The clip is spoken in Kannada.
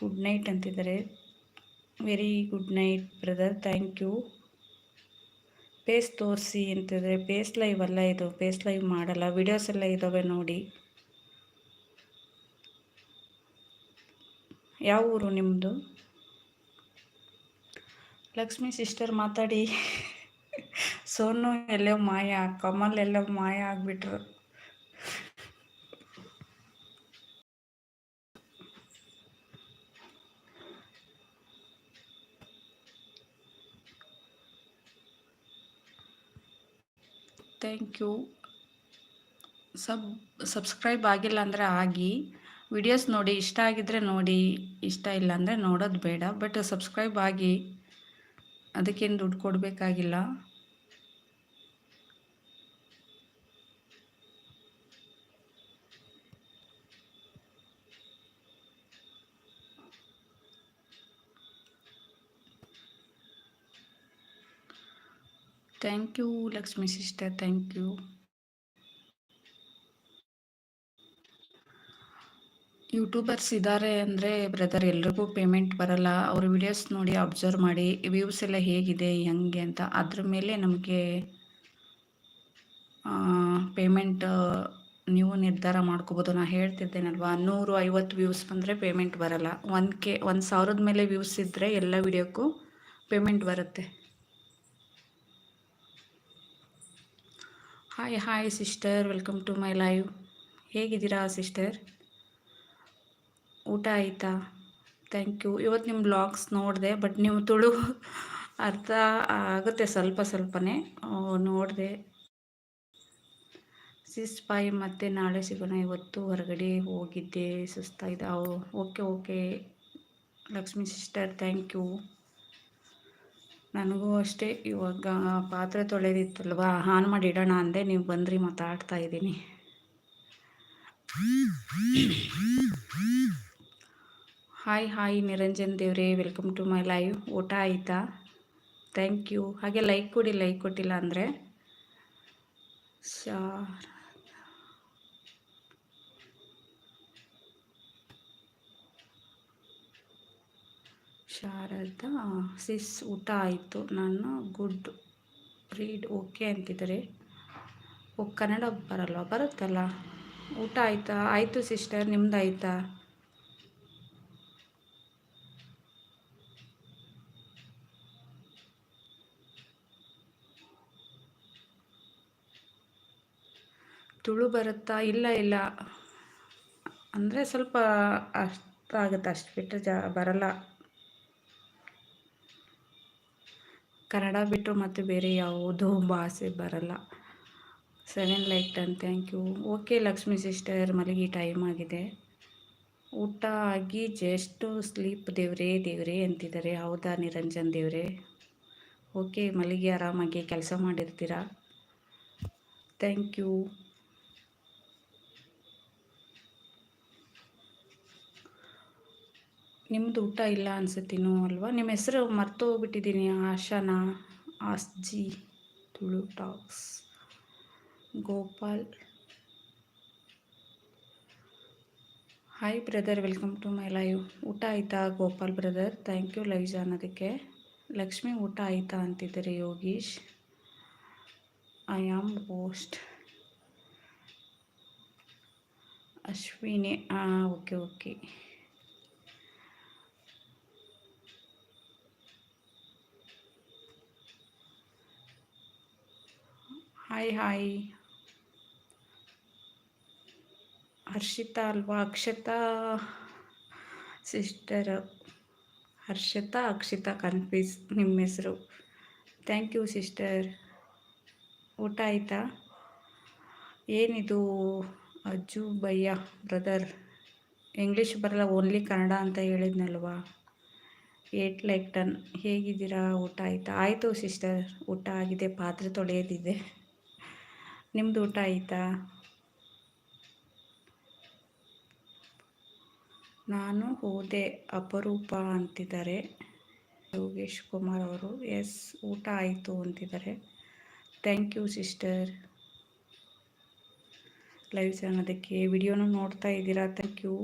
ಗುಡ್ ನೈಟ್ ಅಂತಿದ್ದಾರೆ. Very good night brother thank you face ತೋರಿಸಿ ಅಂತಿದ್ರೆ ಪೇಸ್ ಲೈವ್ ಅಲ್ಲ ಇದು. ಪೇಸ್ ಲೈವ್ ಮಾಡಲ್ಲ. ವಿಡಿಯೋಸ್ ಎಲ್ಲ ಇದ್ದಾವೆ ನೋಡಿ. ಯಾವ ಊರು ನಿಮ್ಮದು ಲಕ್ಷ್ಮಿ ಸಿಸ್ಟರ್ ಮಾತಾಡಿ. ಸೋನು ಎಲ್ಲೋ ಮಾಯ, ಕಮಲ್ ಎಲ್ಲೋ ಮಾಯ ಆಗಿಬಿಟ್ರು. Thank you. ಸಬ್, ಸಬ್ಸ್ಕ್ರೈಬ್ ಆಗಿಲ್ಲ ಅಂದರೆ ಆಗಿ. ವಿಡಿಯೋಸ್ ನೋಡಿ, ಇಷ್ಟ ಆಗಿದ್ದರೆ ನೋಡಿ, ಇಷ್ಟ ಇಲ್ಲ ಅಂದರೆ ನೋಡೋದು ಬೇಡ. ಬಟ್ ಸಬ್ಸ್ಕ್ರೈಬ್ ಆಗಿ. ಅದಕ್ಕೇನು ದುಡ್ಡು ಕೊಡಬೇಕಾಗಿಲ್ಲ. Thank you Lakshmi sister thank you YouTubers ಇದ್ದಾರೆ ಅಂದರೆ ಬ್ರದರ್ ಎಲ್ರಿಗೂ ಪೇಮೆಂಟ್ ಬರಲ್ಲ. ಅವ್ರ ವಿಡಿಯೋಸ್ ನೋಡಿ ಅಬ್ಸರ್ವ್ ಮಾಡಿ ವ್ಯೂಸ್ ಎಲ್ಲ ಹೇಗಿದೆ, ಹೆಂಗೆ ಅಂತ. ಅದ್ರ ಮೇಲೆ ನಮಗೆ ಪೇಮೆಂಟ್ ನೀವು ನಿರ್ಧಾರ ಮಾಡ್ಕೋಬೋದು. ನಾನು ಹೇಳ್ತಿದ್ದೇನಲ್ವಾ ನೂರು ಐವತ್ತು ವ್ಯೂಸ್ ಬಂದರೆ ಪೇಮೆಂಟ್ ಬರಲ್ಲ. ಒಂದು ಕೆ ಒಂದು ಸಾವಿರದ ಮೇಲೆ ವ್ಯೂಸ್ ಇದ್ದರೆ ಎಲ್ಲ ವಿಡಿಯೋಕ್ಕೂ ಪೇಮೆಂಟ್ ಬರುತ್ತೆ. Hi hi sister welcome to my live ಹೇಗಿದ್ದೀರಾ ಸಿಸ್ಟರ್ ಊಟ ಆಯಿತಾ? ಥ್ಯಾಂಕ್ ಯು ಇವತ್ತು ನಿಮ್ಮ ಬ್ಲಾಗ್ಸ್ ನೋಡಿದೆ ಬಟ್ ನೀವು ತುಳು ಅರ್ಥ ಆಗುತ್ತೆ ಸ್ವಲ್ಪ ಸ್ವಲ್ಪನೇ. ನೋಡಿದೆ. ಸಿಸ್ ಬಾಯಿ ಮತ್ತೆ ನಾಳೆ ಸಿಗೋಣ. ಇವತ್ತು ಹೊರಗಡೆ ಹೋಗಿದ್ದೆ ಸುಸ್ತಾಯಿದೆ okay okay. Lakshmi sister thank you ನನಗೂ ಅಷ್ಟೇ, ಇವಾಗ ಪಾತ್ರೆ ತೊಳೆದಿತ್ತಲ್ವ ಆನ್ ಮಾಡಿ ಇಡೋಣ ಅಂದೆ, ನೀವು ಬಂದ್ರಿ ಮಾತಾಡ್ತಾ ಇದ್ದೀನಿ. ಹಾಯ್ ಹಾಯ್ ನಿರಂಜನ್ ದೇವ್ರೆ ವೆಲ್ಕಮ್ ಟು ಮೈ ಲೈವ್ ಊಟ ಆಯಿತಾ? ಥ್ಯಾಂಕ್ ಯು ಹಾಗೆ ಲೈಕ್ ಕೊಡಿ ಲೈಕ್ ಕೊಟ್ಟಿಲ್ಲ ಅಂದರೆ ಶಾರ್ ಶಾರದಾ ಸಿಸ್ ಊಟ ಆಯಿತು. ನಾನು ಗುಡ್ ರೀಡ್ ಓಕೆ ಅಂತಿದ್ದಾರೆ, ಓ ಕನ್ನಡ ಬರಲ್ಲ ಬರುತ್ತಲ್ಲ. ಊಟ ಆಯಿತಾ? ಆಯಿತು ಸಿಸ್ಟರ್ ನಿಮ್ದು ಆಯಿತಾ ತುಳು ಬರುತ್ತಾ? ಇಲ್ಲ ಇಲ್ಲ. ಅಂದರೆ ಸ್ವಲ್ಪ ಅರ್ಥ ಆಗುತ್ತೆ. ಅಷ್ಟು ಬಿಟ್ಟರೆ ಜಾ ಬರಲ್ಲ. ಕನ್ನಡ ಬಿಟ್ಟು ಮತ್ತು ಬೇರೆ ಯಾವುದೂ ಭಾಷೆ ಬರಲ್ಲ. Seven like ton thank you okay Lakshmi sister ಮಲಗಿ ಟೈಮ್ ಆಗಿದೆ. ಊಟ ಆಗಿ ಜಸ್ಟು ಸ್ಲೀಪ್ ದೇವ್ರೇ ದೇವ್ರೇ ಅಂತಿದ್ದಾರೆ. ಹೌದಾ ನಿರಂಜನ್ ದೇವ್ರೆ? ಓಕೆ ಮಲಗಿ ಆರಾಮಾಗಿ ಕೆಲಸ ಮಾಡಿರ್ತೀರಾ? ಥ್ಯಾಂಕ್ ಯು ನಿಮ್ಮದು ಊಟ ಇಲ್ಲ ಅನ್ಸತ್ತೇನೋ ಅಲ್ವಾ? ನಿಮ್ಮ ಹೆಸರು ಮರ್ತು ಹೋಗ್ಬಿಟ್ಟಿದ್ದೀನಿ ಆಶಾನ, ಆಸ್ಜಿ, Tulu talks Gopal. Hi brother welcome to my live ಊಟ ಆಯಿತಾ Gopal brother thank you live ಅನ್ನೋದಕ್ಕೆ. ಲಕ್ಷ್ಮಿ, ಊಟ ಆಯಿತಾ ಅಂತಿದ್ದಾರೆ Yogish? I am post Ashwini okay okay hi hi Harshita ಅಲ್ವಾ? ಅಕ್ಷತಾ ಸಿಸ್ಟರ್ ಹರ್ಷತಾ, ಅಕ್ಷಿತಾ ಕನ್ಫ್ಯೂಸ್ ನಿಮ್ಮ ಹೆಸರು. ಥ್ಯಾಂಕ್ ಯು ಸಿಸ್ಟರ್ ಊಟ ಆಯಿತಾ? ಏನಿದು? ಅಜ್ಜು, ಭಯ್ಯ ಬ್ರದರ್ ಇಂಗ್ಲೀಷ್ ಬರಲ್ಲ ಓನ್ಲಿ ಕನ್ನಡ ಅಂತ ಹೇಳಿದ್ನಲ್ವಾ? ಏಟ್ ಲೈಕ್ ಟನ್ ಹೇಗಿದ್ದೀರಾ? ಊಟ ಆಯಿತಾ? ಆಯಿತು ಸಿಸ್ಟರ್ ಊಟ ಆಗಿದೆ, ಪಾತ್ರೆ ತೊಳೆಯೋದಿದೆ. ನಿಮ್ಮದು ಊಟ ಆಯಿತಾ? ನಾನು ಹೋದೆ ಅಪರೂಪ ಅಂತಿದ್ದಾರೆ. ಯೋಗೇಶ್ ಕುಮಾರ್ ಅವರು, ಎಸ್, ಊಟ ಆಯಿತು ಅಂತಿದ್ದಾರೆ. Thank you sister. ಲೈವ್ ಅನ್ನೋದಕ್ಕೆ ವಿಡಿಯೋನು ನೋಡ್ತಾ ಇದ್ದೀರಾ? Thank you.